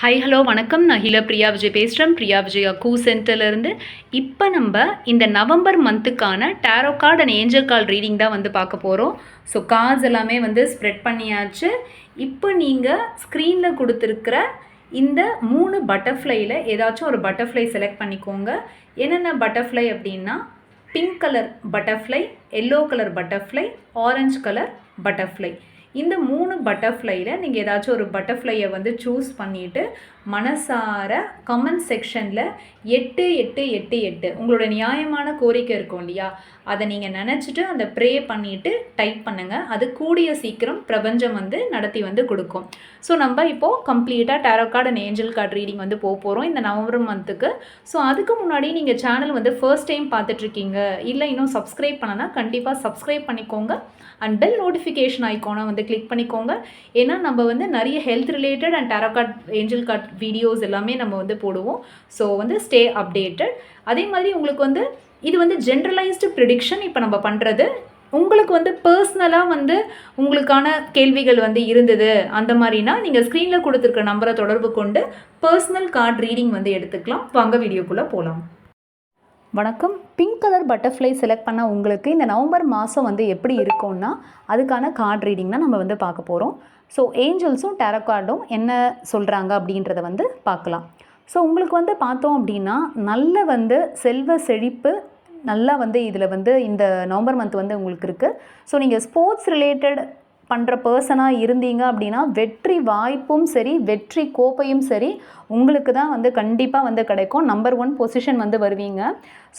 Hi hello வணக்கம். நான் ஹீலா பிரியா விஜய் பேசுகிறேன் பிரியா விஜய் அக்கூ சென்டர்லேருந்து இப்போ நம்ம இந்த November மந்த்துக்கான tarot card and angel card reading தான் வந்து பார்க்க போகிறோம் ஸோ கார்ட்ஸ் எல்லாமே வந்து ஸ்ப்ரெட் பண்ணியாச்சு. இப்போ நீங்கள் ஸ்க்ரீனில் கொடுத்துருக்கிற இந்த மூணு பட்டர்ஃப்ளையில் ஏதாச்சும் ஒரு பட்டர்ஃப்ளை செலக்ட் பண்ணிக்கோங்க. என்னென்ன பட்டர்ஃப்ளை அப்படின்னா pink colour butterfly yellow colour butterfly orange colour butterfly இந்த மூணு பட்டர்ஃப்ளையில் நீங்கள் ஏதாச்சும் ஒரு பட்டர்ஃப்ளையை வந்து சூஸ் பண்ணிவிட்டு மனசார கமெண்ட் செக்ஷனில் எட்டு எட்டு எட்டு எட்டு உங்களோட நியாயமான கோரிக்கை இருக்கும் இல்லையா? அதை நீங்கள் நினச்சிட்டு அந்த ப்ரே பண்ணிவிட்டு டைப் பண்ணுங்கள் அது கூடிய சீக்கிரம் பிரபஞ்சம் வந்து நடத்தி வந்து கொடுக்கும். ஸோ நம்ம இப்போது கம்ப்ளீட்டாக tarot card and angel card reading வந்து போக போகிறோம் இந்த நவம்பர் மந்த்துக்கு ஸோ அதுக்கு முன்னாடி நீங்கள் சேனல் வந்து ஃபர்ஸ்ட் டைம் பார்த்துட்ருக்கீங்க இல்லை இன்னும் சப்ஸ்கிரைப் பண்ணனா கண்டிப்பாக சப்ஸ்கிரைப் பண்ணிக்கோங்க. அண்ட் பெல் நோட்டிஃபிகேஷன் ஐக்கோனை வந்து கிளிக் பண்ணிக்கோங்க. ஏன்னா நம்ம வந்து நிறைய health related and tarot card angel card videos எல்லாமே நம்ம வந்து போடுவோம். ஸோ வந்து ஸ்டே அப்டேட்டட் அதே மாதிரி உங்களுக்கு வந்து இது வந்து ஜென்ரலைஸ்டு ப்ரிடிக்ஷன் இப்போ நம்ம பண்ணுறது உங்களுக்கு வந்து பர்சனலாக வந்து உங்களுக்கான கேள்விகள் வந்து இருந்தது. அந்த மாதிரினா நீங்கள் ஸ்க்ரீனில் கொடுத்துருக்க நம்பரை தொடர்பு கொண்டு பர்சனல் கார்டு ரீடிங் வந்து எடுத்துக்கலாம். வாங்க வீடியோக்குள்ளே போகலாம் வணக்கம். பிங்க் கலர் பட்டர்ஃப்ளை செலக்ட் பண்ண உங்களுக்கு இந்த நவம்பர் மாதம் வந்து எப்படி இருக்கும்னா அதுக்கான கார்டு ரீடிங் தான் நம்ம வந்து பார்க்க போகிறோம் ஸோ ஏஞ்சல்ஸும் டேரோ கார்டும் என்ன சொல்கிறாங்க அப்படின்றத வந்து பார்க்கலாம். ஸோ உங்களுக்கு வந்து பார்த்தோம் அப்படின்னா நல்ல வந்து செல்வ செழிப்பு நல்லா வந்து இதில் வந்து இந்த நவம்பர் மந்த் வந்து உங்களுக்கு இருக்குது ஸோ நீங்கள் ஸ்போர்ட்ஸ் ரிலேட்டட் பண்ணுற பர்சனாக இருந்தீங்க அப்படின்னா வெற்றி வாய்ப்பும் சரி வெற்றி கோப்பையும் சரி உங்களுக்கு தான் வந்து கண்டிப்பாக வந்து கிடைக்கும். நம்பர் ஒன் பொசிஷன் வந்து வருவீங்க.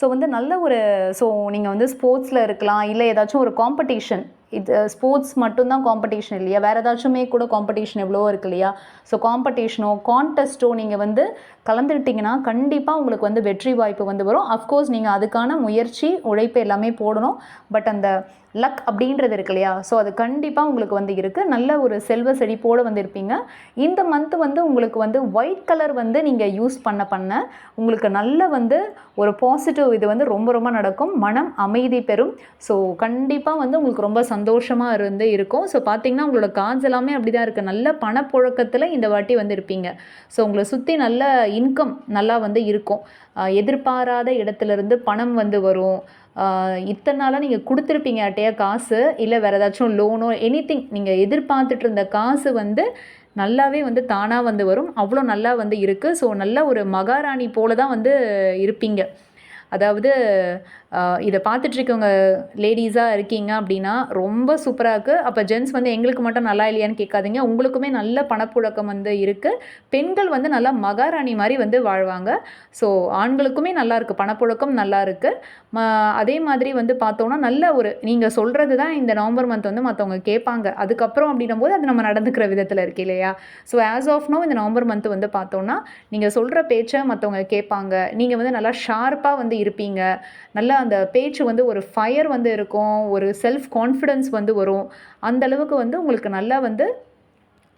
ஸோ வந்து நல்ல ஒரு ஸோ நீங்கள் வந்து ஸ்போர்ட்ஸில் இருக்கலாம் இல்லை ஏதாச்சும் ஒரு காம்படிஷன் இது ஸ்போர்ட்ஸ் மட்டும்தான் காம்படிஷன் இல்லையா? வேறு ஏதாச்சுமே கூட காம்படிஷன் எவ்வளோ இருக்கு இல்லையா? ஸோ காம்படிஷனோ கான்டெஸ்ட்டோ நீங்கள் வந்து கலந்துக்கிட்டிங்கன்னா கண்டிப்பாக உங்களுக்கு வந்து வெற்றி வாய்ப்பு வந்து வரும். அஃப்கோர்ஸ் நீங்கள் அதுக்கான முயற்சி உழைப்பு எல்லாமே போடணும். பட் அந்த லக் அப்படின்றது இருக்கு இல்லையா? ஸோ அது கண்டிப்பாக உங்களுக்கு வந்து இருக்குது நல்ல ஒரு செல்வ செழிப்போடு வந்து இருப்பீங்க. இந்த மந்த் வந்து உங்களுக்கு வந்து ஒயிட் கலர் வந்து நீங்கள் யூஸ் பண்ண பண்ண உங்களுக்கு நல்ல வந்து ஒரு பாசிட்டிவ் இது வந்து ரொம்ப ரொம்ப நடக்கும். மனம் அமைதி பெறும். ஸோ கண்டிப்பாக வந்து உங்களுக்கு ரொம்ப சந்தோஷம் சந்தோஷமாக இருந்து இருக்கும். ஸோ பார்த்தீங்கன்னா உங்களோட கார்ட்ஸ் எல்லாமே அப்படி தான் இருக்குது நல்ல பணப்புழக்கத்தில் இந்த வாட்டி வந்து இருப்பீங்க ஸோ உங்களை சுற்றி நல்ல இன்கம் நல்லா வந்து இருக்கும். எதிர்பாராத இடத்துலேருந்து பணம் வந்து வரும். இத்தனை நாளாக நீங்கள் கொடுத்துருப்பீங்க அட்டையா காசு? இல்லை வேறு ஏதாச்சும் லோனோ எனி திங் நீங்கள் எதிர்பார்த்துட்டு இருந்த காசு வந்து நல்லாவே வந்து தானாக வந்து வரும். அவ்வளோ நல்லா வந்து இருக்குது ஸோ நல்ல ஒரு மகாராணி போல தான் வந்து இருப்பீங்க. அதாவது இதை பார்த்துட்ருக்கவங்க லேடிஸாக இருக்கீங்க அப்படின்னா ரொம்ப சூப்பராக இருக்குது அப்போ ஜென்ஸ் வந்து எங்களுக்கு மட்டும் நல்லா இல்லையான்னு கேட்காதீங்க. உங்களுக்குமே நல்ல பணப்புழக்கம் வந்து இருக்குது பெண்கள் வந்து நல்லா மகாராணி மாதிரி வந்து வாழ்வாங்க. ஸோ ஆண்களுக்குமே நல்லா இருக்குது பணப்புழக்கம் நல்லா இருக்குது ம அதே மாதிரி வந்து பார்த்தோன்னா நல்ல ஒரு நீங்கள் சொல்கிறது தான் இந்த நவம்பர் மந்த் வந்து மற்றவங்க கேட்பாங்க. அதுக்கப்புறம் அப்படின்னும் போது அது நம்ம நடந்துக்கிற விதத்தில் இருக்கு இல்லையா? ஸோ ஆஸ் ஆஃப் நோ இந்த நவம்பர் மந்த் வந்து பார்த்தோன்னா நீங்கள் சொல்கிற பேச்சை மற்றவங்க கேட்பாங்க. நீங்கள் வந்து நல்லா ஷார்ப்பாக வந்து இருப்பீங்க. நல்லா அந்த பேச்சு வந்து ஒரு ஃபயர் வந்து இருக்கும். ஒரு செல்ஃப் கான்ஃபிடென்ஸ் வந்து வரும். அந்த அளவுக்கு வந்து உங்களுக்கு நல்லா வந்து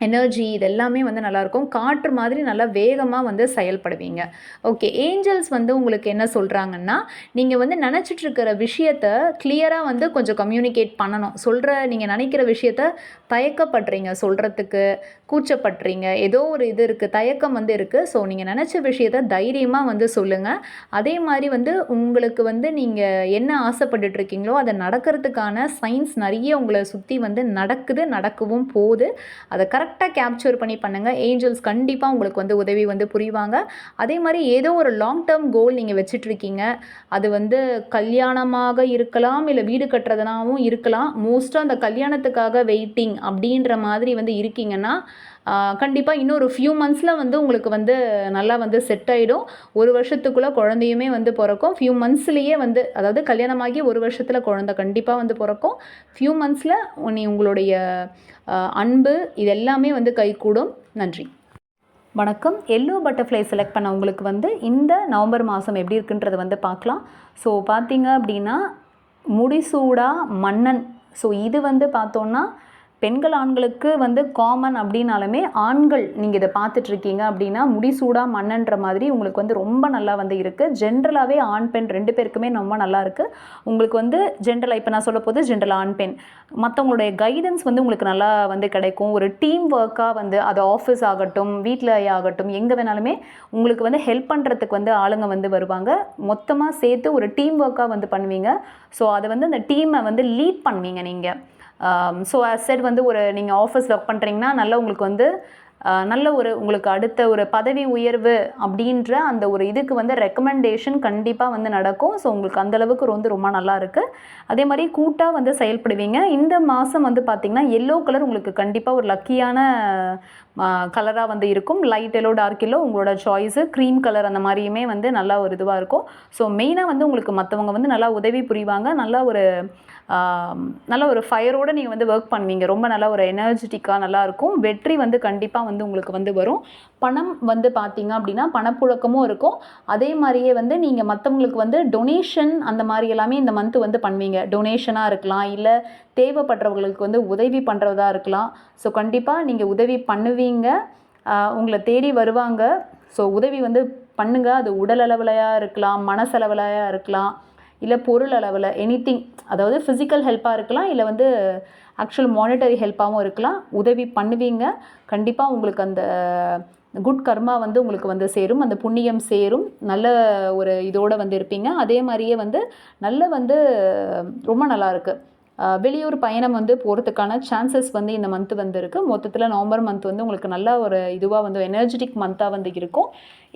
எனர்ஜி இது எல்லாமே வந்து நல்லாயிருக்கும் காற்று மாதிரி நல்லா வேகமாக வந்து செயல்படுவீங்க. ஓகே ஏஞ்சல்ஸ் வந்து உங்களுக்கு என்ன சொல்கிறாங்கன்னா நீங்கள் வந்து நினச்சிட்ருக்கிற விஷயத்த கிளியராக வந்து கொஞ்சம் கம்யூனிகேட் பண்ணணும். சொல்கிற நீங்கள் நினைக்கிற விஷயத்த தயக்கப்படுறீங்க சொல்கிறதுக்கு கூச்சப்படுறீங்க. ஏதோ ஒரு இது இருக்குது தயக்கம் வந்து இருக்குது ஸோ நீங்கள் நினச்ச விஷயத்த தைரியமாக வந்து சொல்லுங்கள் அதே மாதிரி வந்து உங்களுக்கு வந்து நீங்கள் என்ன ஆசைப்பட்டுட்ருக்கீங்களோ அதை நடக்கிறதுக்கான சயின்ஸ் நிறைய உங்களை சுற்றி வந்து நடக்குது நடக்கவும் போகுது. அதை கரெக்ட் கரெக்டாக கேப்சர் பண்ணி பண்ணுங்கள் ஏஞ்சல்ஸ் கண்டிப்பாக உங்களுக்கு வந்து உதவி வந்து புரிவாங்க. அதே மாதிரி ஏதோ ஒரு லாங் டேர்ம் கோல் நீங்கள் வச்சிட்ருக்கீங்க அது வந்து கல்யாணமாக இருக்கலாம் இல்லை வீடு கட்டுறதுனாவும் இருக்கலாம். மோஸ்ட்டாக அந்த கல்யாணத்துக்காக வெயிட்டிங் அப்படின்ற மாதிரி வந்து இருக்கீங்கன்னா கண்டிப்பாக இன்னும் ஒரு ஃபியூ மந்த்ஸில் வந்து உங்களுக்கு வந்து நல்லா வந்து செட் ஆகிடும் ஒரு வருஷத்துக்குள்ளே குழந்தையுமே வந்து பிறக்கும். ஃபியூ மந்த்ஸ்லேயே வந்து அதாவது கல்யாணமாகி ஒரு வருஷத்தில் குழந்த கண்டிப்பாக வந்து பிறக்கும். ஃபியூ மந்த்ஸில் நீ உங்களுடைய அன்பு இது எல்லாமே வந்து கைகூடும். நன்றி. வணக்கம். எல்லோ பட்டர்ஃப்ளை செலக்ட் பண்ண உங்களுக்கு வந்து இந்த நவம்பர் மாதம் எப்படி இருக்குன்றது வந்து பார்க்கலாம். ஸோ பார்த்தீங்க அப்படின்னா முடிசூடா மன்னன். ஸோ இது வந்து பார்த்தோன்னா பெண்கள் ஆண்களுக்கு வந்து காமன் அப்படின்னாலுமே ஆண்கள் நீங்கள் இதை பார்த்துட்ருக்கீங்க அப்படின்னா முடிசூடா மண்ணன்ற மாதிரி உங்களுக்கு வந்து ரொம்ப நல்லா வந்து இருக்குது ஜென்ரலாகவே ஆண் பெண் ரெண்டு பேருக்குமே ரொம்ப நல்லா இருக்குது உங்களுக்கு வந்து ஜென்ரலாக இப்போ நான் சொல்ல போது ஜென்ரல் ஆண் பெண். மற்றவங்களுடைய கைடன்ஸ் வந்து உங்களுக்கு நல்லா வந்து கிடைக்கும். ஒரு டீம் ஒர்க்காக வந்து அது ஆஃபீஸ் ஆகட்டும் வீட்டில் ஆகட்டும் எங்கே வேணாலுமே உங்களுக்கு வந்து ஹெல்ப் பண்ணுறதுக்கு வந்து ஆளுங்க வந்து வருவாங்க. மொத்தமாக சேர்த்து ஒரு டீம் ஒர்க்காக வந்து பண்ணுவீங்க. ஸோ அதை வந்து அந்த டீமை வந்து லீட் பண்ணுவீங்க நீங்கள் Um, ஸோ செட் வந்து ஒரு நீங்கள் ஆஃபீஸில் ஒர்க் பண்ணுறீங்கன்னா நல்ல உங்களுக்கு வந்து uh, நல்ல ஒரு உங்களுக்கு அடுத்த ஒரு பதவி உயர்வு அப்படின்ற அந்த ஒரு இதுக்கு வந்து ரெக்கமெண்டேஷன் கண்டிப்பாக வந்து நடக்கும். ஸோ உங்களுக்கு அந்தளவுக்கு வந்து ரொம்ப நல்லா இருக்குது அதே மாதிரி கூட்டாக வந்து செயல்படுவீங்க. இந்த மாதம் வந்து பார்த்திங்கன்னா எல்லோ கலர் உங்களுக்கு கண்டிப்பாக ஒரு லக்கியான கலராக வந்து இருக்கும். லைட் எல்லோ டார்க் எல்லோ உங்களோட சாய்ஸு க்ரீம் கலர் அந்த மாதிரியுமே வந்து நல்லா ஒரு இதுவாக இருக்கும். ஸோ மெயினாக வந்து உங்களுக்கு மற்றவங்க வந்து நல்லா உதவி புரிவாங்க. நல்லா ஒரு நல்ல ஒரு ஃபயரோடு நீங்கள் வந்து ஒர்க் பண்ணுவீங்க. ரொம்ப நல்லா ஒரு எனர்ஜெட்டிக்காக நல்லாயிருக்கும் வெற்றி வந்து கண்டிப்பாக வந்து உங்களுக்கு வந்து வரும். பணம் வந்து பார்த்தீங்க அப்படின்னா பணப்புழக்கமும் இருக்கும். அதே மாதிரியே வந்து நீங்கள் மற்றவங்களுக்கு வந்து டொனேஷன் அந்த மாதிரி எல்லாமே இந்த மந்த் வந்து பண்ணுவீங்க. டொனேஷனாக இருக்கலாம் இல்லை தேவைப்படுறவங்களுக்கு வந்து உதவி பண்ணுறதா இருக்கலாம். ஸோ கண்டிப்பாக நீங்கள் உதவி பண்ணுவீங்க. உங்களை தேடி வருவாங்க. ஸோ உதவி வந்து பண்ணுங்க. அது உடல் அளவுலையா இருக்கலாம் மனசளவுலையா இருக்கலாம் இல்லை பொருள் அளவில் எனிதிங் அதாவது ஃபிசிக்கல் ஹெல்ப்பாக இருக்கலாம் இல்லை வந்து ஆக்சுவல் மானிட்டரி ஹெல்ப்பாகவும் இருக்கலாம். உதவி பண்ணுவீங்க. கண்டிப்பாக உங்களுக்கு அந்த குட் கர்மா வந்து உங்களுக்கு வந்து சேரும் அந்த புண்ணியம் சேரும் நல்ல ஒரு இதோடு வந்து இருப்பீங்க. அதே மாதிரியே வந்து நல்ல வந்து ரொம்ப நல்லாயிருக்கு வெளியூர் பயணம் வந்து போகிறதுக்கான சான்சஸ் வந்து இந்த மந்த் வந்து இருக்குது மொத்தத்தில் நவம்பர் மந்த் வந்து உங்களுக்கு நல்ல ஒரு இதுவாக வந்து எனர்ஜெட்டிக் மந்த்தாக வந்து இருக்கும்.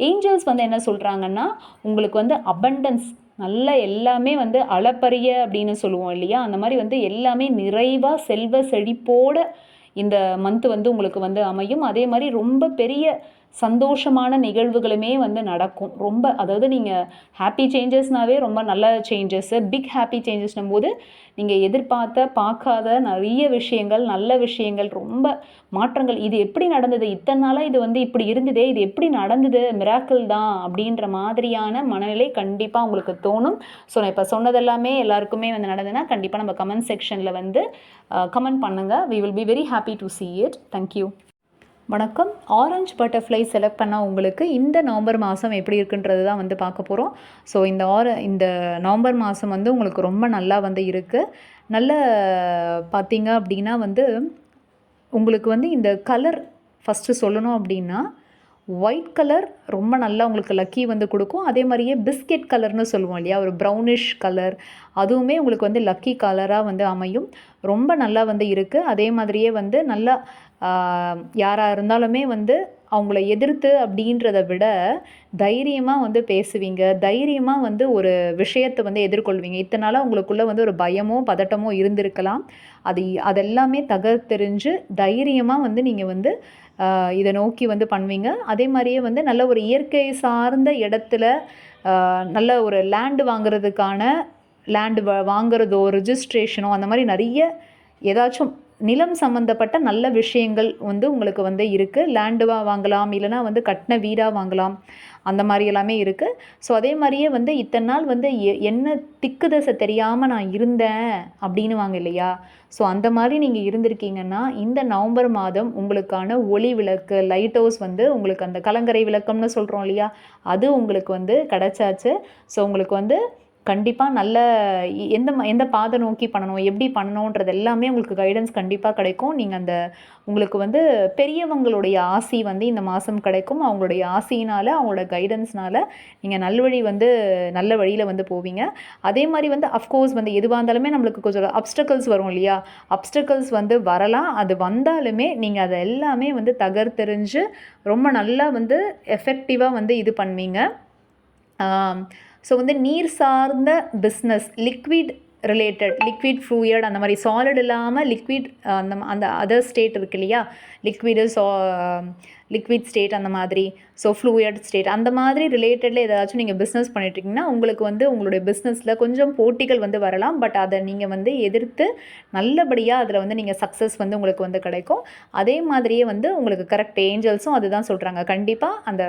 ஏஞ்சல்ஸ் வந்து என்ன சொல்கிறாங்கன்னா உங்களுக்கு வந்து அபண்டன்ஸ் நல்ல எல்லாமே வந்து அளப்பரிய அப்படின்னு சொல்லுவோம் இல்லையா? அந்த மாதிரி வந்து எல்லாமே நிறைவாக செல்வ செழிப்போடு இந்த மந்த் வந்து உங்களுக்கு வந்து அமையும். அதே மாதிரி ரொம்ப பெரிய சந்தோஷமான நிகழ்வுகளுமே வந்து நடக்கும். ரொம்ப அதாவது நீங்கள் ஹாப்பி சேஞ்சஸ்னாவே ரொம்ப நல்ல சேஞ்சஸ்ஸு பிக் ஹாப்பி சேஞ்சஸ்னும் போது நீங்கள் எதிர்பார்த்த பார்க்காத நிறைய விஷயங்கள் நல்ல விஷயங்கள் ரொம்ப மாற்றங்கள். இது எப்படி நடந்தது? இத்தனை நாளாக இது வந்து இப்படி இருந்ததே இது எப்படி நடந்தது? மிராக்கிள் தான் அப்படின்ற மாதிரியான மனநிலை கண்டிப்பாக உங்களுக்கு தோணும். ஸோ நான் இப்போ சொன்னதெல்லாமே எல்லாருக்குமே வந்து நடந்ததுன்னா கண்டிப்பாக நம்ம கமெண்ட் செக்ஷனில் வந்து கமெண்ட் பண்ணுங்கள் we will be very happy to see it thank you வணக்கம். ஆரஞ்சு பட்டர்ஃப்ளை செலக்ட் பண்ணால் உங்களுக்கு இந்த நவம்பர் மாதம் எப்படி இருக்குன்றது தான் வந்து பார்க்க போகிறோம் ஸோ இந்த ஆர இந்த நவம்பர் மாதம் வந்து உங்களுக்கு ரொம்ப நல்லா வந்து இருக்குது நல்ல பார்த்தீங்க அப்படின்னா வந்து உங்களுக்கு வந்து இந்த கலர் ஃபஸ்ட்டு சொல்லணும் அப்படின்னா ஒயிட் கலர் ரொம்ப நல்லா உங்களுக்கு லக்கி வந்து கொடுக்கும். அதே மாதிரியே பிஸ்கெட் கலர்னு சொல்லுவோம் இல்லையா? ஒரு ப்ரௌனிஷ் கலர் அதுவுமே உங்களுக்கு வந்து லக்கி கலராக வந்து அமையும். ரொம்ப நல்லா வந்து இருக்குது அதே மாதிரியே வந்து நல்லா யாராக இருந்தாலுமே வந்து அவங்கள எதிர்த்து அப்படின்றத விட தைரியமாக வந்து பேசுவீங்க. தைரியமாக வந்து ஒரு விஷயத்தை வந்து எதிர்கொள்வீங்க. இத்தனை நாளாக உங்களுக்குள்ளே வந்து ஒரு பயமோ பதட்டமோ இருந்திருக்கலாம். அது அதெல்லாமே தகர்த்தெறிஞ்சு தைரியமாக வந்து நீங்கள் வந்து இதை நோக்கி வந்து பண்ணுவீங்க. அதே மாதிரியே வந்து நல்ல ஒரு இயற்கை சார்ந்த இடத்துல நல்ல ஒரு லேண்டு வாங்குறதுக்கான லேண்டு வாங்குறதோ ரிஜிஸ்ட்ரேஷனோ அந்த மாதிரி நிறைய ஏதாச்சும் நிலம் சம்மந்தப்பட்ட நல்ல விஷயங்கள் வந்து உங்களுக்கு வந்து இருக்குது லேண்டுவாக வாங்கலாம் இல்லைனா வந்து கட்டின வீடாக வாங்கலாம். அந்த மாதிரி எல்லாமே இருக்குது ஸோ அதே மாதிரியே வந்து இத்தனை நாள் வந்து எ- என்ன திக்கு தசை தெரியாமல் நான் இருந்தேன் அப்படின்னு வாங்க இல்லையா? ஸோ அந்த மாதிரி நீங்கள் இருந்திருக்கீங்கன்னா இந்த நவம்பர் மாதம் உங்களுக்கான ஒளி விளக்கு லைட் ஹவுஸ் வந்து உங்களுக்கு அந்த கலங்கரை விளக்கம்னு சொல்கிறோம் இல்லையா? அது உங்களுக்கு வந்து கிடச்சாச்சு. ஸோ உங்களுக்கு வந்து கண்டிப்பாக நல்ல எந்த ம- எந்த பாதை நோக்கி பண்ணணும் எப்படி பண்ணணுன்றது எல்லாமே உங்களுக்கு கைடன்ஸ் கண்டிப்பாக கிடைக்கும். நீங்கள் அந்த உங்களுக்கு வந்து பெரியவங்களுடைய ஆசி வந்து இந்த மாதம் கிடைக்கும். அவங்களுடைய ஆசையினால் அவங்களோட கைடன்ஸ்னால் நீங்கள் நல்வழி வந்து நல்ல வழியில் வந்து போவீங்க. அதே மாதிரி வந்து அஃப்கோர்ஸ் வந்து எதுவாக இருந்தாலுமே நம்மளுக்கு கொஞ்சம் அப்டக்கல்ஸ் வரும் இல்லையா? அப்டக்கல்ஸ் வந்து வரலாம். அது வந்தாலுமே நீங்கள் அதை எல்லாமே வந்து தகர்த்தெறிஞ்சு ரொம்ப நல்லா வந்து எஃபெக்டிவாக வந்து இது பண்ணுவீங்க. ஸோ வந்து நீர் சார்ந்த business liquid related liquid fluid அந்த மாதிரி சாலிட் இல்லாமல் லிக்விட் அந்த அந்த அதர் ஸ்டேட் இருக்கு இல்லையா? லிக்விடு சா லிக்விட் ஸ்டேட் அந்த மாதிரி. ஸோ ஃப்ளூயட் ஸ்டேட் அந்த மாதிரி ரிலேட்டடில் ஏதாச்சும் நீங்கள் பிஸ்னஸ் பண்ணிட்டுருக்கீங்கன்னா உங்களுக்கு வந்து உங்களுடைய பிஸ்னஸில் கொஞ்சம் போட்டிகள் வந்து வரலாம். பட் அதை நீங்கள் வந்து எதிர்த்து நல்லபடியாக அதில் வந்து நீங்கள் சக்ஸஸ் வந்து உங்களுக்கு வந்து கிடைக்கும். அதே மாதிரியே வந்து உங்களுக்கு கரெக்ட் ஏஞ்சல்ஸும் அதுதான் சொல்கிறாங்க கண்டிப்பாக அந்த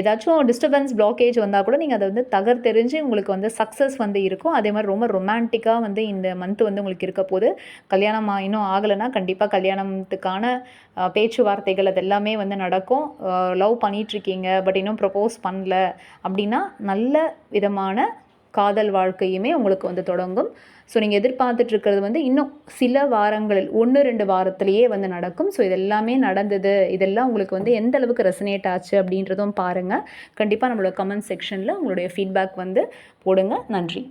ஏதாச்சும் டிஸ்டர்பன்ஸ் பிளாக்கேஜ் வந்தால் கூட நீங்கள் அதை வந்து தகர் தெரிஞ்சு உங்களுக்கு வந்து சக்ஸஸ் வந்து இருக்கும். அதே மாதிரி ரொம்ப ரொமான்டிக்காக வந்து இந்த மந்த் வந்து உங்களுக்கு இருக்க போது கல்யாணம் இன்னும் ஆகலைன்னா கண்டிப்பாக கல்யாணத்துக்கான பேச்சுவார்த்தைகள் அது எல்லாமே வந்து நடக்கும். லவ் பண்ணிகிட்ருக்கீங்க பட் இன்னும் ப்ரப்போஸ் பண்ணல அப்படின்னா நல்ல விதமான காதல் வாழ்க்கையுமே உங்களுக்கு வந்து தொடங்கும். ஸோ நீங்கள் எதிர்பார்த்துட்டு இருக்கிறது வந்து இன்னும் சில வாரங்களில் ஒன்று ரெண்டு வாரத்திலேயே வந்து நடக்கும். ஸோ இதெல்லாமே நடந்தது. இதெல்லாம் உங்களுக்கு வந்து எந்த அளவுக்கு ரெசனேட் ஆச்சு அப்படின்றதும் பாருங்கள் கண்டிப்பாக நம்மளோட கமெண்ட் செக்ஷனில் உங்களுடைய ஃபீட்பேக் வந்து போடுங்க. நன்றி.